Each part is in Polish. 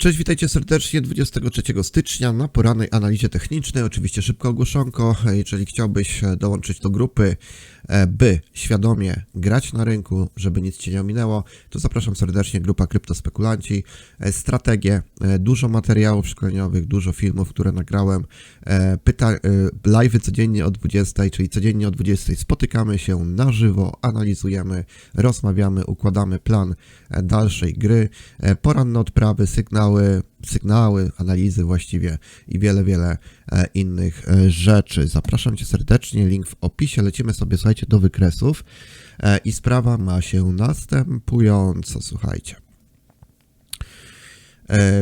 Cześć, witajcie serdecznie 23 stycznia na porannej analizie technicznej. Oczywiście szybko ogłoszonko. Jeżeli chciałbyś dołączyć do grupy, by świadomie grać na rynku, żeby nic cię nie ominęło, to zapraszam serdecznie. Grupa Kryptospekulanci. E, Strategie, e, dużo materiałów szkoleniowych, dużo filmów, które nagrałem. E, Pyta, live codziennie o 20, czyli codziennie o 20 spotykamy się na żywo, analizujemy, rozmawiamy, układamy plan e, dalszej gry. E, Poranne odprawy, sygnały, sygnały, analizy właściwie i wiele, wiele e, innych e, rzeczy. Zapraszam Cię serdecznie, link w opisie. Lecimy sobie, słuchajcie, do wykresów e, i sprawa ma się następująco, słuchajcie.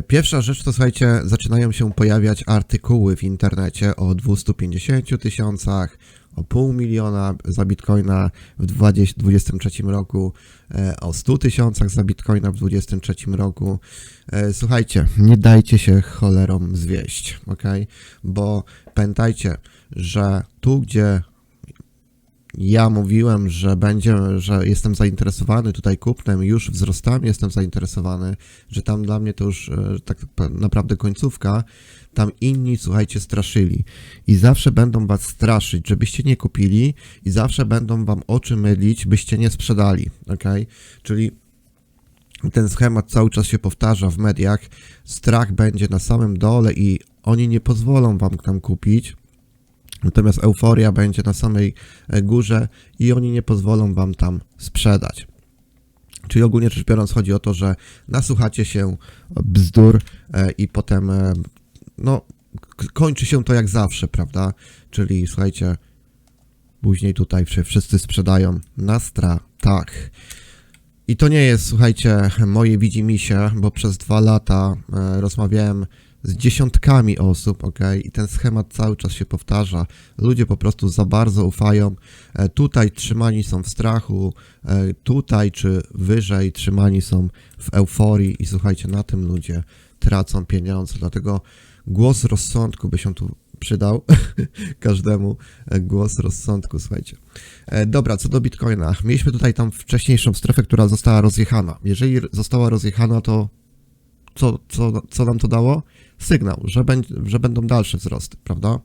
Pierwsza rzecz to słuchajcie, zaczynają się pojawiać artykuły w internecie o 250 tysiącach, o pół miliona za bitcoina w 2023 roku, e, o 100 tysiącach za bitcoina w 2023 roku. E, Słuchajcie, nie dajcie się cholerom zwieść, ok? Bo pamiętajcie, że tu, gdzie ja mówiłem, że będzie, że jestem zainteresowany tutaj kupnem, już wzrostami jestem zainteresowany, że tam dla mnie to już e, tak naprawdę końcówka. Tam inni, słuchajcie, straszyli. I zawsze będą was straszyć, żebyście nie kupili, i zawsze będą wam oczy mylić, byście nie sprzedali. ok? Czyli ten schemat cały czas się powtarza w mediach. Strach będzie na samym dole i oni nie pozwolą wam tam kupić. Natomiast euforia będzie na samej e, górze i oni nie pozwolą wam tam sprzedać. Czyli ogólnie rzecz biorąc chodzi o to, że nasłuchacie się bzdur e, i potem e, no kończy się to jak zawsze, prawda? Czyli słuchajcie, później tutaj wszy- wszyscy sprzedają na stratach. I to nie jest, słuchajcie, moje widzimisię, bo przez dwa lata rozmawiałem z dziesiątkami osób, ok? I ten schemat cały czas się powtarza. Ludzie po prostu za bardzo ufają. E, tutaj trzymani są w strachu, e, tutaj czy wyżej trzymani są w euforii i słuchajcie, na tym ludzie tracą pieniądze. Dlatego głos rozsądku by się tu przydał każdemu e, głos rozsądku, słuchajcie. Dobra, co do Bitcoina. Mieliśmy tutaj tam wcześniejszą strefę, która została rozjechana. Jeżeli została rozjechana, to co, co, co nam to dało? Sygnał, że, że będą dalsze wzrosty, prawda?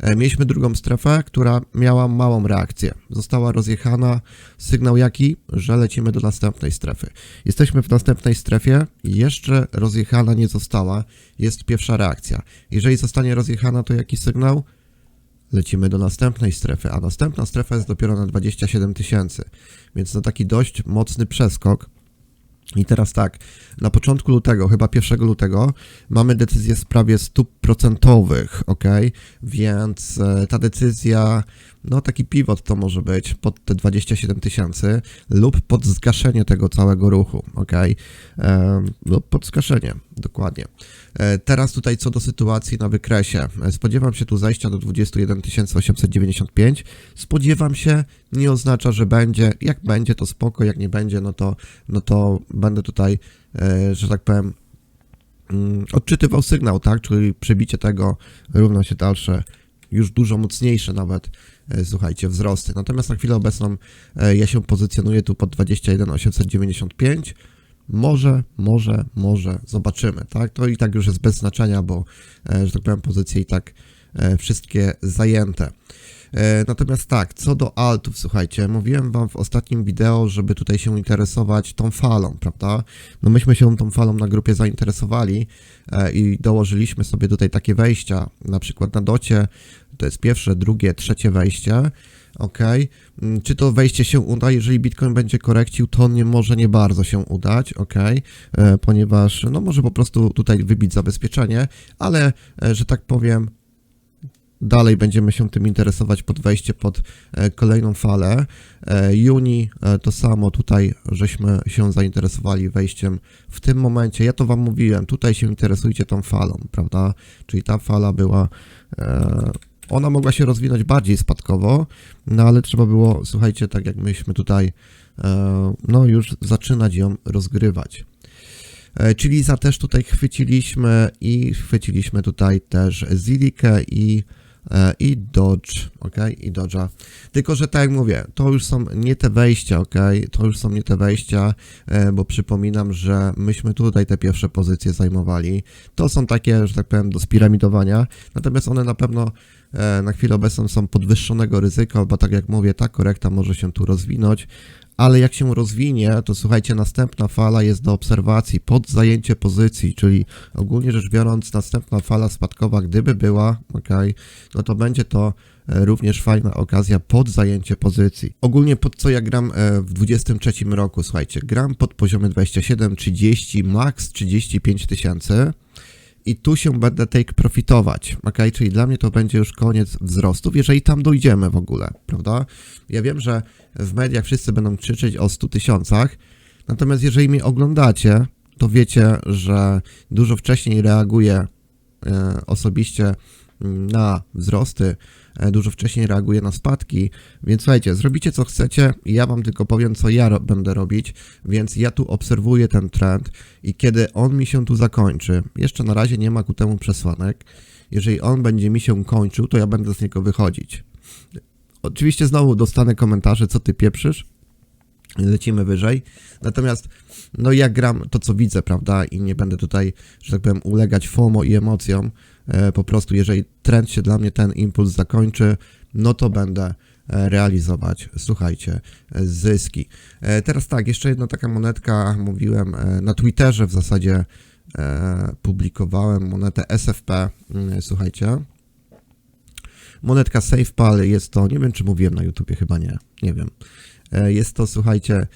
E, Mieliśmy drugą strefę, która miała małą reakcję. Została rozjechana. Sygnał jaki? Że lecimy do następnej strefy. Jesteśmy w następnej strefie, jeszcze rozjechana nie została. Jest pierwsza reakcja. Jeżeli zostanie rozjechana, to jaki sygnał? Lecimy do następnej strefy, a następna strefa jest dopiero na 27 tysięcy. Więc na taki dość mocny przeskok. I teraz tak, na początku lutego, chyba 1 lutego, mamy decyzję w sprawie stóp procentowych, ok? Więc e, ta decyzja, no taki pivot to może być pod te 27 tysięcy lub pod zgaszenie tego całego ruchu, ok? E, lub pod zgaszenie, dokładnie. E, teraz tutaj co do sytuacji na wykresie. E, Spodziewam się tu zejścia do 21 895. Spodziewam się, nie oznacza, że będzie. Jak będzie, to spoko, jak nie będzie, no to, no to będę tutaj, że tak powiem, mm, odczytywał sygnał, tak? Czyli przebicie tego równa się dalsze, już dużo mocniejsze nawet, e, słuchajcie, wzrosty. Natomiast na chwilę obecną e, ja się pozycjonuję tu pod 21 895. Może, może, może, zobaczymy, tak? To i tak już jest bez znaczenia, bo, e, że tak powiem, pozycje i tak wszystkie zajęte. E, Natomiast tak, co do altów, słuchajcie, mówiłem wam w ostatnim wideo, żeby tutaj się interesować tą falą, prawda? No myśmy się tą falą na grupie zainteresowali e, i dołożyliśmy sobie tutaj takie wejścia, na przykład na docie, to jest pierwsze, drugie, trzecie wejście, ok? Mm, Czy to wejście się uda? Jeżeli Bitcoin będzie korekcił, to nie może nie bardzo się udać, ok? E, Ponieważ, no może po prostu tutaj wybić zabezpieczenie, ale, że tak powiem, Dalej będziemy się tym interesować pod wejście pod e, kolejną falę. E, Juni e, to samo tutaj, żeśmy się zainteresowali wejściem w tym momencie. Ja to wam mówiłem, tutaj się interesujcie tą falą, prawda? Czyli ta fala była ona mogła się rozwinąć bardziej spadkowo, no ale trzeba było, słuchajcie, tak jak myśmy tutaj, no już zaczynać ją rozgrywać. Czyli za też tutaj chwyciliśmy i chwyciliśmy tutaj też Zilikę i, i Dodge, ok, i Dodge'a. Tylko, że tak jak mówię, to już są nie te wejścia, ok, to już są nie te wejścia, e, bo przypominam, że myśmy tutaj te pierwsze pozycje zajmowali. To są takie, że tak powiem, do spiramidowania, natomiast one na pewno na chwilę obecną są podwyższonego ryzyka, bo tak jak mówię, ta korekta może się tu rozwinąć, ale jak się rozwinie, to słuchajcie, następna fala jest do obserwacji pod zajęcie pozycji, czyli ogólnie rzecz biorąc, następna fala spadkowa, gdyby była, ok, no to będzie to e, również fajna okazja pod zajęcie pozycji. Ogólnie pod co ja gram e, w 23 roku, słuchajcie, gram pod poziomy 27, 30, max 35 tysięcy. I tu się będę take profitować, ok? Czyli dla mnie to będzie już koniec wzrostów, jeżeli tam dojdziemy w ogóle, prawda? Ja wiem, że w mediach wszyscy będą krzyczeć o 100 tysiącach, natomiast jeżeli mnie oglądacie, to wiecie, że dużo wcześniej reaguję e, osobiście na wzrosty, e, dużo wcześniej reaguję na spadki, więc słuchajcie, zrobicie co chcecie, ja wam tylko powiem, co ja ro- będę robić, więc ja tu obserwuję ten trend i kiedy on mi się tu zakończy, jeszcze na razie nie ma ku temu przesłanek, jeżeli on będzie mi się kończył, to ja będę z niego wychodzić. Oczywiście znowu dostanę komentarze, co ty pieprzysz, lecimy wyżej. Natomiast, no ja gram to, co widzę, prawda, i nie będę tutaj, że tak powiem, ulegać FOMO i emocjom. E, po prostu, jeżeli trend się dla mnie ten impuls zakończy, no to będę e, realizować, słuchajcie, zyski. E, teraz tak, jeszcze jedna taka monetka, mówiłem na Twitterze w zasadzie publikowałem monetę SFP, mm, słuchajcie. Monetka SafePal jest to, nie wiem czy mówiłem na YouTubie, chyba nie, nie wiem. Jest to, słuchajcie,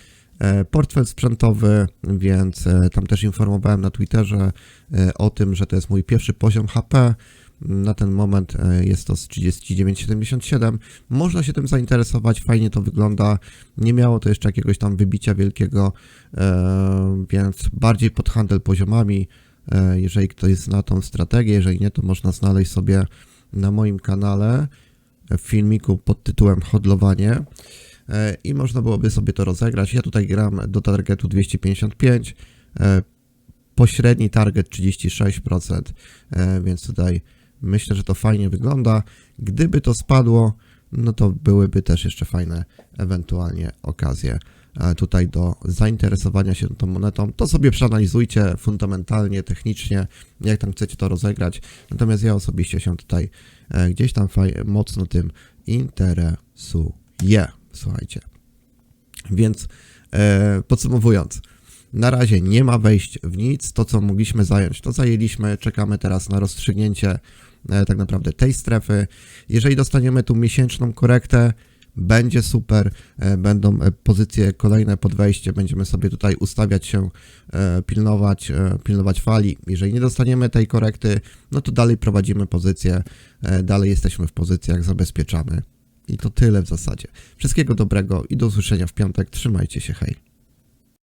portfel sprzętowy, więc e, tam też informowałem na Twitterze e, o tym, że to jest mój pierwszy poziom HP. Na ten moment e, jest to z 39,77. Można się tym zainteresować, fajnie to wygląda. Nie miało to jeszcze jakiegoś tam wybicia wielkiego, e, więc bardziej pod handel poziomami. E, Jeżeli ktoś zna tą strategię, jeżeli nie, to można znaleźć sobie na moim kanale w filmiku pod tytułem Hodlowanie e, i można byłoby sobie to rozegrać. Ja tutaj gram do targetu 255, e, pośredni target 36%, e, więc tutaj myślę, że to fajnie wygląda. Gdyby to spadło, no to byłyby też jeszcze fajne ewentualnie okazje e, tutaj do zainteresowania się tą monetą. To sobie przeanalizujcie fundamentalnie, technicznie, jak tam chcecie to rozegrać. Natomiast ja osobiście się tutaj e, gdzieś tam mocno tym interesuję. Słuchajcie. Więc e, podsumowując, na razie nie ma wejść w nic. To, co mogliśmy zająć, to zajęliśmy. Czekamy teraz na rozstrzygnięcie e, tak naprawdę tej strefy. Jeżeli dostaniemy tu miesięczną korektę, będzie super. E, będą e, pozycje kolejne pod wejście. Będziemy sobie tutaj ustawiać się, e, pilnować, e, pilnować fali. Jeżeli nie dostaniemy tej korekty, no to dalej prowadzimy pozycję. E, dalej jesteśmy w pozycjach, zabezpieczamy. I to tyle w zasadzie. Wszystkiego dobrego i do usłyszenia w piątek. Trzymajcie się, hej.